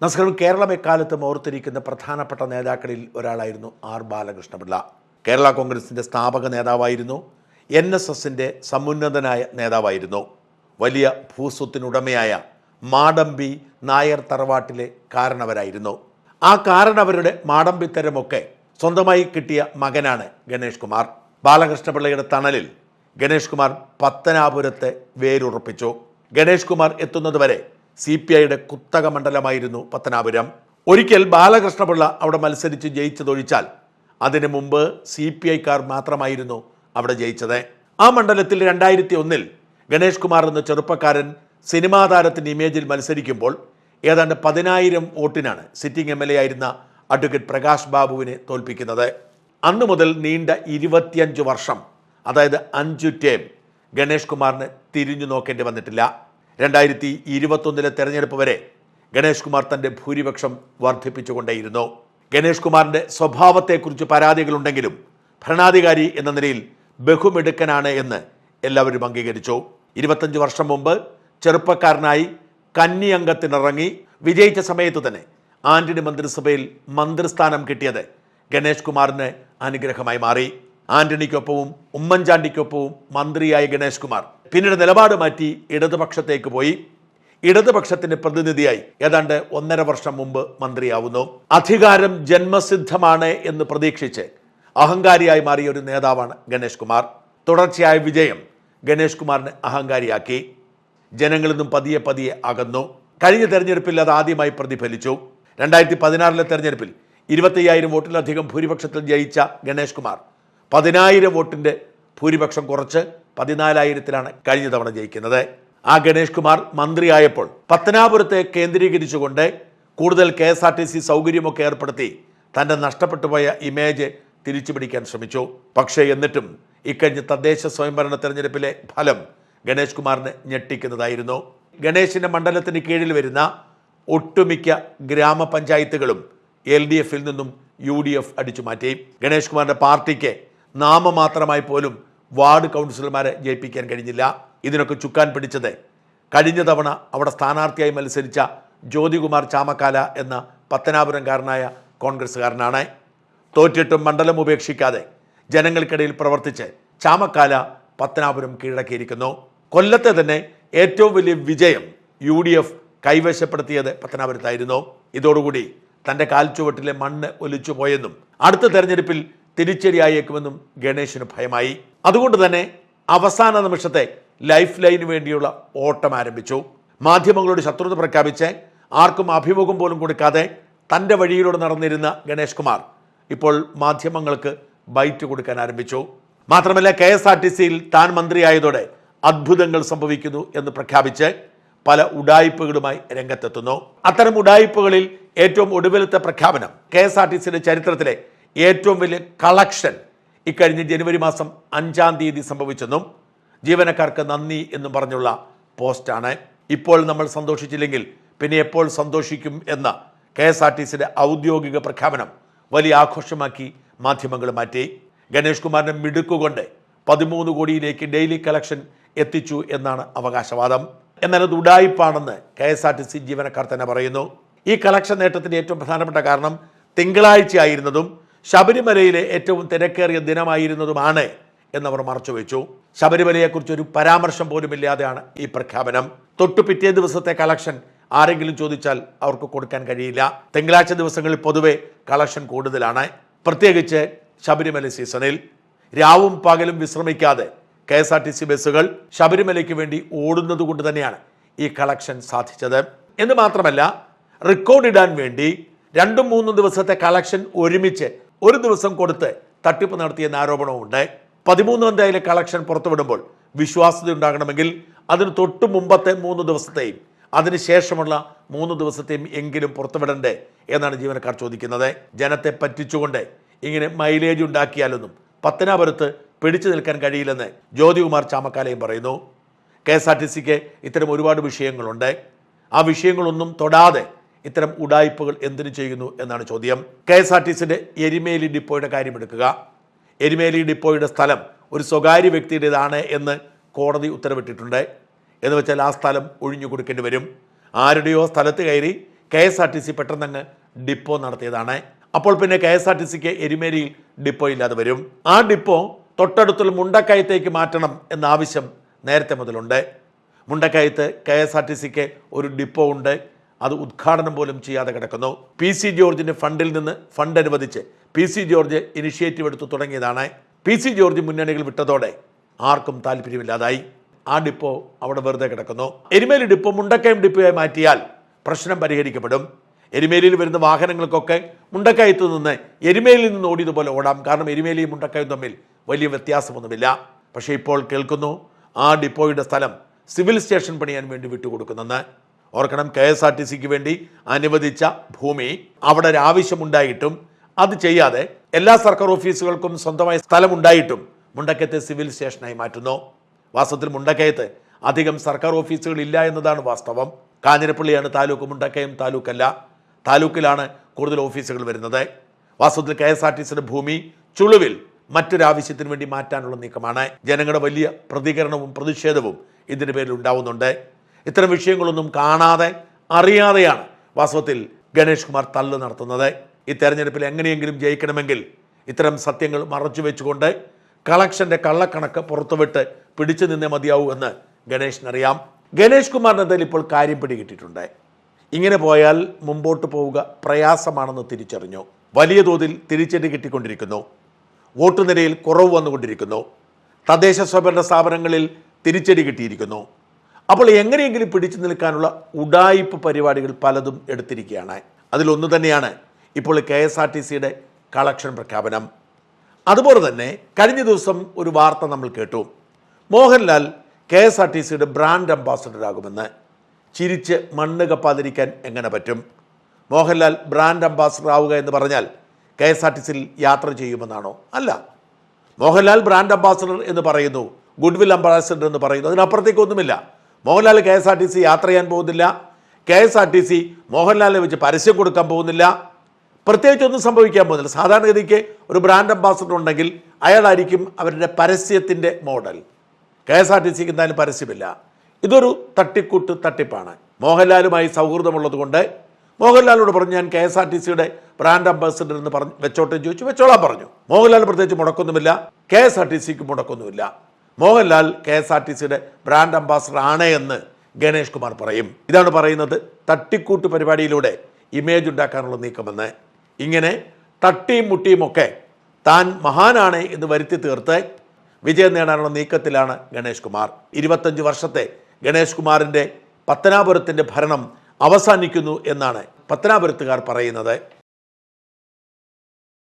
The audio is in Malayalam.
നമസ്കാരം കേരളം എക്കാലത്തും ഓർത്തിരിക്കുന്ന പ്രധാനപ്പെട്ട നേതാക്കളിൽ ഒരാളായിരുന്നു ആർ ബാലകൃഷ്ണപിള്ള. കേരള കോൺഗ്രസിന്റെ സ്ഥാപക നേതാവായിരുന്നു എൻ എസ് എസിന്റെ സമുന്നതനായ നേതാവായിരുന്നു. വലിയ ഭൂസ്വത്തിനുടമയായ മാടമ്പി നായർ തറവാട്ടിലെ കാരണവരായിരുന്നു. ആ കാരണവരുടെ മാടമ്പിത്തരമൊക്കെ സ്വന്തമായി കിട്ടിയ മകനാണ് ഗണേഷ് കുമാർ. ബാലകൃഷ്ണപിള്ളയുടെ തണലിൽ ഗണേഷ് കുമാർ പത്തനാപുരത്തെ വേരുറപ്പിച്ചു. ഗണേഷ് കുമാർ എത്തുന്നതുവരെ സി പി ഐയുടെ കുത്തക മണ്ഡലമായിരുന്നു പത്തനാപുരം. ഒരിക്കൽ ബാലകൃഷ്ണപിള്ള അവിടെ മത്സരിച്ച് ജയിച്ചതൊഴിച്ചാൽ അതിനു മുമ്പ് സി പി ഐക്കാർ മാത്രമായിരുന്നു അവിടെ ജയിച്ചത്. ആ മണ്ഡലത്തിൽ രണ്ടായിരത്തി ഒന്നിൽ ഗണേഷ് കുമാർ എന്ന ചെറുപ്പക്കാരൻ സിനിമാ താരത്തിന്റെ ഇമേജിൽ മത്സരിക്കുമ്പോൾ ഏതാണ്ട് പതിനായിരം വോട്ടിനാണ് സിറ്റിംഗ് എം എൽ എ ആയിരുന്ന അഡ്വക്കേറ്റ് പ്രകാശ് ബാബുവിനെ തോൽപ്പിക്കുന്നത്. അന്നു മുതൽ നീണ്ട ഇരുപത്തിയഞ്ച് വർഷം അതായത് അഞ്ചു ടേം ഗണേഷ് കുമാറിന് തിരിഞ്ഞു നോക്കേണ്ടി വന്നിട്ടില്ല. രണ്ടായിരത്തി ഇരുപത്തൊന്നിലെ തെരഞ്ഞെടുപ്പ് വരെ ഗണേഷ് കുമാർ തന്റെ ഭൂരിപക്ഷം വർദ്ധിപ്പിച്ചുകൊണ്ടേയിരുന്നു. ഗണേഷ് കുമാറിന്റെ സ്വഭാവത്തെക്കുറിച്ച് പരാതികളുണ്ടെങ്കിലും ഭരണാധികാരി എന്ന നിലയിൽ ബഹുമിടുക്കനാണ് എന്ന് എല്ലാവരും അംഗീകരിച്ചു. ഇരുപത്തഞ്ച് വർഷം മുമ്പ് ചെറുപ്പക്കാരനായി കന്നി അംഗത്തിനിറങ്ങി വിജയിച്ച സമയത്ത് തന്നെ ആന്റണി മന്ത്രിസഭയിൽ മന്ത്രിസ്ഥാനം കിട്ടിയത് ഗണേഷ് കുമാറിന് അനുഗ്രഹമായി മാറി. ആന്റണിക്കൊപ്പവും ഉമ്മൻചാണ്ടിക്കൊപ്പവും മന്ത്രിയായ ഗണേഷ് കുമാർ. പിന്നീട് നിലപാട് മാറ്റി ഇടതുപക്ഷത്തേക്ക് പോയി. ഇടതുപക്ഷത്തിന്റെ പ്രതിനിധിയായി ഏതാണ്ട് ഒന്നര വർഷം മുമ്പ് മന്ത്രിയാവുന്നു. അധികാരം ജന്മസിദ്ധമാണ് എന്ന് പ്രതീക്ഷിച്ച് അഹങ്കാരിയായി മാറിയ ഒരു നേതാവാണ് ഗണേഷ് കുമാർ. തുടർച്ചയായ വിജയം ഗണേഷ് കുമാറിനെ അഹങ്കാരിയാക്കി. ജനങ്ങളിൽ നിന്നും പതിയെ പതിയെ അകന്നു. കഴിഞ്ഞ തെരഞ്ഞെടുപ്പിൽ അത് ആദ്യമായി പ്രതിഫലിച്ചു. രണ്ടായിരത്തി പതിനാറിലെ തെരഞ്ഞെടുപ്പിൽ ഇരുപത്തയ്യായിരം വോട്ടിലധികം ഭൂരിപക്ഷത്തിൽ ജയിച്ച ഗണേഷ് കുമാർ പതിനായിരം വോട്ടിന്റെ ഭൂരിപക്ഷം കുറച്ച്. പതിനാലായിരത്തിലാണ് കഴിഞ്ഞ തവണ ജയിക്കുന്നത്. ആ ഗണേഷ് കുമാർ മന്ത്രിയായപ്പോൾ പത്തനാപുരത്തെ കേന്ദ്രീകരിച്ചുകൊണ്ട് കൂടുതൽ K S R T C സൗകര്യമൊക്കെ ഏർപ്പെടുത്തി തന്റെ നഷ്ടപ്പെട്ടു പോയ ഇമേജ് തിരിച്ചു പിടിക്കാൻ ശ്രമിച്ചു. പക്ഷേ എന്നിട്ടും ഇക്കഴിഞ്ഞ തദ്ദേശ സ്വയംഭരണ തെരഞ്ഞെടുപ്പിലെ ഫലം ഗണേഷ് കുമാറിനെ ഞെട്ടിക്കുന്നതായിരുന്നു. ഗണേശിന്റെ മണ്ഡലത്തിന് കീഴിൽ വരുന്ന ഒട്ടുമിക്ക ഗ്രാമപഞ്ചായത്തുകളും എൽ ഡി എഫിൽ നിന്നും യു ഡി എഫ് അടിച്ചു മാറ്റി. ഗണേഷ് കുമാറിന്റെ പാർട്ടിക്ക് നാമമാത്രമായി പോലും വാർഡ് കൗൺസിലർമാരെ ജയിപ്പിക്കാൻ കഴിഞ്ഞില്ല. ഇതിനൊക്കെ ചുക്കാൻ പിടിച്ചത് കഴിഞ്ഞ തവണ അവിടെ സ്ഥാനാർത്ഥിയായി മത്സരിച്ച ജ്യോതികുമാർ ചാമക്കാല എന്ന പത്തനാപുരംകാരനായ കോൺഗ്രസ്സുകാരനാണ്. തോറ്റിട്ടും മണ്ഡലം ഉപേക്ഷിക്കാതെ ജനങ്ങൾക്കിടയിൽ പ്രവർത്തിച്ച് ചാമക്കാല പത്തനാപുരം കീഴടക്കിയിരിക്കുന്നു. കൊല്ലത്തെ തന്നെ ഏറ്റവും വലിയ വിജയം യു ഡി എഫ് കൈവശപ്പെടുത്തിയത് പത്തനാപുരത്തായിരുന്നു. ഇതോടുകൂടി തന്റെ കാൽച്ചുവട്ടിലെ മണ്ണ് ഒലിച്ചു പോയെന്നും അടുത്ത തെരഞ്ഞെടുപ്പിൽ തിരിച്ചടിയായേക്കുമെന്നും ഗണേശിന് ഭയമായി. അതുകൊണ്ട് തന്നെ അവസാന നിമിഷത്തെ ലൈഫ് ലൈന് വേണ്ടിയുള്ള ഓട്ടം ആരംഭിച്ചു. മാധ്യമങ്ങളോട് ശത്രുത പ്രഖ്യാപിച്ച് ആർക്കും അഭിമുഖം പോലും കൊടുക്കാതെ തന്റെ വഴിയിലൂടെ നടന്നിരുന്ന ഗണേഷ് കുമാർ ഇപ്പോൾ മാധ്യമങ്ങൾക്ക് ബൈറ്റ് കൊടുക്കാൻ ആരംഭിച്ചു. മാത്രമല്ല കെ എസ് ആർ ടി സിയിൽ താൻ മന്ത്രിയായതോടെ അത്ഭുതങ്ങൾ സംഭവിക്കുന്നു എന്ന് പ്രഖ്യാപിച്ച് പല ഉഡായിപ്പുകളുമായി രംഗത്തെത്തുന്നു. അത്തരം ഉഡായിപ്പുകളിൽ ഏറ്റവും ഒടുവിലത്തെ പ്രഖ്യാപനം കെ എസ് ആർ ടി സിയുടെ ചരിത്രത്തിലെ ഏറ്റവും വലിയ കളക്ഷൻ ഇക്കഴിഞ്ഞ ജനുവരി മാസം അഞ്ചാം തീയതി സംഭവിച്ചെന്നും ജീവനക്കാർക്ക് നന്ദി എന്നും പറഞ്ഞുള്ള പോസ്റ്റാണ്. ഇപ്പോൾ നമ്മൾ സന്തോഷിച്ചില്ലെങ്കിൽ പിന്നെ എപ്പോൾ സന്തോഷിക്കും എന്ന കെ എസ് ആർ ടി സിയുടെ ഔദ്യോഗിക പ്രഖ്യാപനം വലിയ ആഘോഷമാക്കി മാധ്യമങ്ങൾ മാറ്റി. ഗണേഷ് കുമാറിനെ മിടുക്കുകൊണ്ട് പതിമൂന്ന് കോടിയിലേക്ക് ഡെയിലി കളക്ഷൻ എത്തിച്ചു എന്നാണ് അവകാശവാദം. എന്നാൽ അത് ഉടായിപ്പാണെന്ന് K S R T C ജീവനക്കാർ തന്നെ പറയുന്നു. ഈ കളക്ഷൻ നേട്ടത്തിന് ഏറ്റവും പ്രധാനപ്പെട്ട കാരണം തിങ്കളാഴ്ച ആയിരുന്നതും ശബരിമലയിലെ ഏറ്റവും തിരക്കേറിയ ദിനമായിരുന്നതുമാണ് എന്നവർ മറച്ചുവെച്ചു. ശബരിമലയെക്കുറിച്ച് ഒരു പരാമർശം പോലുമില്ലാതെയാണ് ഈ പ്രഖ്യാപനം. തൊട്ടു പിറ്റേ ദിവസത്തെ കളക്ഷൻ ആരെങ്കിലും ചോദിച്ചാൽ അവർക്ക് കൊടുക്കാൻ കഴിയില്ല. തിങ്കളാഴ്ച ദിവസങ്ങളിൽ പൊതുവെ കളക്ഷൻ കൂടുതലാണ്. പ്രത്യേകിച്ച് ശബരിമല സീസണിൽ. രാവും പകലും വിശ്രമിക്കാതെ K S R T C ബസ്സുകൾ ശബരിമലയ്ക്ക് വേണ്ടി ഓടുന്നത് കൊണ്ട് തന്നെയാണ് ഈ കളക്ഷൻ സാധിച്ചത്. എന്ന് മാത്രമല്ല റെക്കോർഡ് ഇടാൻ വേണ്ടി രണ്ടും മൂന്നും ദിവസത്തെ കളക്ഷൻ ഒരുമിച്ച് ഒരു ദിവസം കൊടുത്ത് തട്ടിപ്പ് നടത്തിയെന്ന ആരോപണവുമുണ്ട്. പതിമൂന്നാം തീയതിയിലെ കളക്ഷൻ പുറത്തുവിടുമ്പോൾ വിശ്വാസ്യത ഉണ്ടാകണമെങ്കിൽ അതിന് തൊട്ട് മുമ്പത്തെ മൂന്ന് ദിവസത്തെയും അതിനുശേഷമുള്ള മൂന്ന് ദിവസത്തെയും എങ്കിലും പുറത്തുവിടണ്ടേ എന്നാണ് ജീവനക്കാർ ചോദിക്കുന്നത്. ജനത്തെ പറ്റിച്ചുകൊണ്ട് ഇങ്ങനെ മൈലേജ് ഉണ്ടാക്കിയാലൊന്നും പത്തനാപുരത്ത് പിടിച്ചു നിൽക്കാൻ കഴിയില്ലെന്ന് ജ്യോതികുമാർ ചാമക്കാലയും പറയുന്നു. കെ എസ് ആർ ടി സിക്ക് ഇത്തരം ഒരുപാട് വിഷയങ്ങളുണ്ട്. ആ വിഷയങ്ങളൊന്നും തൊടാതെ ഇത്തരം ഉടായ്പകൾ എന്തിനു ചെയ്യുന്നു എന്നാണ് ചോദ്യം. കെ എസ് ആർ ടി സിന്റെ എരിമേലി ഡിപ്പോയുടെ കാര്യമെടുക്കുക. എരിമേലി ഡിപ്പോയുടെ സ്ഥലം ഒരു സ്വകാര്യ വ്യക്തിയുടേതാണ് എന്ന് കോടതി ഉത്തരവിട്ടിട്ടുണ്ട്. എന്ന് വെച്ചാൽ ആ സ്ഥലം ഒഴിഞ്ഞു കൊടുക്കേണ്ടി വരും. ആരുടെയോ സ്ഥലത്ത് കയറി K S R T C പെട്ടെന്നങ്ങ് depot നടത്തിയതാണ്. അപ്പോൾ പിന്നെ കെ എസ് ആർ ടി സിക്ക് എരുമേലിയിൽ ഡിപ്പോ ഇല്ലാതെ വരും. ആ ഡിപ്പോ തൊട്ടടുത്തുള്ള മുണ്ടക്കയത്തേക്ക് മാറ്റണം എന്ന ആവശ്യം നേരത്തെ മുതലുണ്ട്. മുണ്ടക്കയത്ത് കെ എസ് ആർ ടി സിക്ക് ഒരു ഡിപ്പോ ഉണ്ട്. അത് ഉദ്ഘാടനം പോലും ചെയ്യാതെ കിടക്കുന്നു. പി സി ജോർജിന്റെ ഫണ്ടിൽ നിന്ന് ഫണ്ട് അനുവദിച്ച് പി സി ജോർജ് ഇനിഷ്യേറ്റീവ് എടുത്തു തുടങ്ങിയതാണ്. പി സി ജോർജ് മുന്നണികൾ വിട്ടതോടെ ആർക്കും താല്പര്യമില്ലാതായി. ആ ഡിപ്പോ അവിടെ വെറുതെ കിടക്കുന്നു. എരുമേലി ഡിപ്പോ മുണ്ടക്കയം ഡിപ്പോയായി മാറ്റിയാൽ പ്രശ്നം പരിഹരിക്കപ്പെടും. എരുമേലിയിൽ വരുന്ന വാഹനങ്ങൾക്കൊക്കെ മുണ്ടക്കയത്ത് നിന്ന് എരുമേലിയിൽ നിന്ന് ഓടിയതുപോലെ ഓടാം. കാരണം എരുമേലിയും മുണ്ടക്കയും തമ്മിൽ വലിയ വ്യത്യാസമൊന്നുമില്ല. പക്ഷേ ഇപ്പോൾ കേൾക്കുന്നു ആ ഡിപ്പോയുടെ സ്ഥലം സിവിൽ സ്റ്റേഷൻ പണിയാൻ വേണ്ടി വിട്ടുകൊടുക്കുന്നെന്ന്. ഓർക്കണം കെ എസ് ആർ ടി സിക്ക് വേണ്ടി അനുവദിച്ച ഭൂമി അവിടെ ഒരു ആവശ്യമുണ്ടായിട്ടും അത് ചെയ്യാതെ എല്ലാ സർക്കാർ ഓഫീസുകൾക്കും സ്വന്തമായ സ്ഥലമുണ്ടായിട്ടും മുണ്ടക്കയത്തെ സിവിൽ സ്റ്റേഷനായി മാറ്റുന്നു. വാസ്തവത്തിൽ മുണ്ടക്കയത്ത് അധികം സർക്കാർ ഓഫീസുകൾ ഇല്ല എന്നതാണ് വാസ്തവം. കാഞ്ഞിരപ്പള്ളിയാണ് താലൂക്ക് മുണ്ടക്കയം താലൂക്കല്ല. താലൂക്കിലാണ് കൂടുതൽ ഓഫീസുകൾ വരുന്നത്. വാസ്തവത്തിൽ കെ എസ് ആർ ടി സിയുടെ ഭൂമി ചുളുവിൽ മറ്റൊരാവശ്യത്തിന് വേണ്ടി മാറ്റാനുള്ള നീക്കമാണ്. ജനങ്ങളുടെ വലിയ പ്രതികരണവും പ്രതിഷേധവും ഇതിന്റെ പേരിൽ ഉണ്ടാവുന്നുണ്ട്. ഇത്തരം വിഷയങ്ങളൊന്നും കാണാതെ അറിയാതെയാണ് വാസ്തവത്തിൽ ഗണേഷ് കുമാർ തല്ല് നടത്തുന്നത്. ഈ തെരഞ്ഞെടുപ്പിൽ എങ്ങനെയെങ്കിലും ജയിക്കണമെങ്കിൽ ഇത്തരം സത്യങ്ങൾ മറച്ചു വെച്ചുകൊണ്ട് കളക്ഷന്റെ കള്ളക്കണക്ക് പുറത്തുവിട്ട് പിടിച്ചു നിന്നേ മതിയാവൂ എന്ന് ഗണേഷിനറിയാം. ഗണേഷ് കുമാറിന്റെ എന്തായാലും ഇപ്പോൾ കാര്യം പിടികിട്ടിട്ടുണ്ട് ഇങ്ങനെ പോയാൽ മുമ്പോട്ട് പോവുക പ്രയാസമാണെന്ന് തിരിച്ചറിഞ്ഞു. വലിയ തോതിൽ തിരിച്ചടി കിട്ടിക്കൊണ്ടിരിക്കുന്നു. വോട്ട് നിരയിൽ കുറവ് വന്നുകൊണ്ടിരിക്കുന്നു. തദ്ദേശ സ്വയംഭരണ സ്ഥാപനങ്ങളിൽ തിരിച്ചടി കിട്ടിയിരിക്കുന്നു. അപ്പോൾ എങ്ങനെയെങ്കിലും പിടിച്ചു നിൽക്കാനുള്ള ഉഡായിപ്പ് പരിപാടികൾ പലതും എടുത്തിരിക്കുകയാണ്. അതിലൊന്നു തന്നെയാണ് ഇപ്പോൾ കെ എസ് ആർ ടി സിയുടെ കളക്ഷൻ പ്രഖ്യാപനം. അതുപോലെ തന്നെ കഴിഞ്ഞ ദിവസം ഒരു വാർത്ത നമ്മൾ കേട്ടു. Mohanlal K S R T സിയുടെ ബ്രാൻഡ് അംബാസഡർ ആകുമെന്ന് ചിരിച്ച് മണ്ണ് കപ്പാതിരിക്കാൻ എങ്ങനെ പറ്റും? മോഹൻലാൽ ബ്രാൻഡ് അംബാസഡർ ആവുക എന്ന് പറഞ്ഞാൽ കെ എസ് ആർ ടി സിയിൽ യാത്ര ചെയ്യുമെന്നാണോ? അല്ല. മോഹൻലാൽ ബ്രാൻഡ് അംബാസഡർ എന്ന് പറയുന്നു. ഗുഡ്വിൽ അംബാസഡർ എന്ന് പറയുന്നു. അതിനപ്പുറത്തേക്കൊന്നുമില്ല Mohanlal K S R T C യാത്ര ചെയ്യാൻ പോകുന്നില്ല. K S R T C മോഹൻലാലിനെ വെച്ച് പരസ്യം കൊടുക്കാൻ പോകുന്നില്ല. പ്രത്യേകിച്ചൊന്നും സംഭവിക്കാൻ പോകുന്നില്ല. സാധാരണഗതിക്ക് ഒരു ബ്രാൻഡ് അംബാസഡർ ഉണ്ടെങ്കിൽ അയാളായിരിക്കും അവരുടെ പരസ്യത്തിന്റെ model. K S R T സിക്ക് എന്തായാലും പരസ്യമില്ല. ഇതൊരു തട്ടിക്കൂട്ട് തട്ടിപ്പാണ്. മോഹൻലാലുമായി സൗഹൃദമുള്ളത് കൊണ്ട് മോഹൻലാലിനോട് പറഞ്ഞു ഞാൻ കെ എസ് ആർ ടി സിയുടെ ബ്രാൻഡ് അംബാസഡർ എന്ന് പറഞ്ഞു വെച്ചോട്ടെ ചോദിച്ചു. വെച്ചോളാൻ പറഞ്ഞു. മോഹൻലാൽ പ്രത്യേകിച്ച് മുടക്കൊന്നുമില്ല കെ എസ് ആർ ടി സിക്ക് മുടക്കൊന്നുമില്ല Mohanlal K S R T സിയുടെ ബ്രാൻഡ് അംബാസഡർ ആണ് എന്ന് ഗണേഷ് കുമാർ പറയും. ഇതാണ് പറയുന്നത് തട്ടിക്കൂട്ട് പരിപാടിയിലൂടെ ഇമേജ് ഉണ്ടാക്കാനുള്ള നീക്കമെന്ന്. ഇങ്ങനെ തട്ടിയും മുട്ടിയും ഒക്കെ താൻ മഹാനാണ് എന്ന് വരുത്തി തീർത്ത് വിജയം നേടാനുള്ള നീക്കത്തിലാണ് ഗണേഷ് കുമാർ. ഇരുപത്തഞ്ച് വർഷത്തെ ഗണേഷ് കുമാറിന്റെ പത്തനാപുരത്തിന്റെ ഭരണം അവസാനിക്കുന്നു എന്നാണ് പത്തനാപുരത്തുകാർ പറയുന്നത്.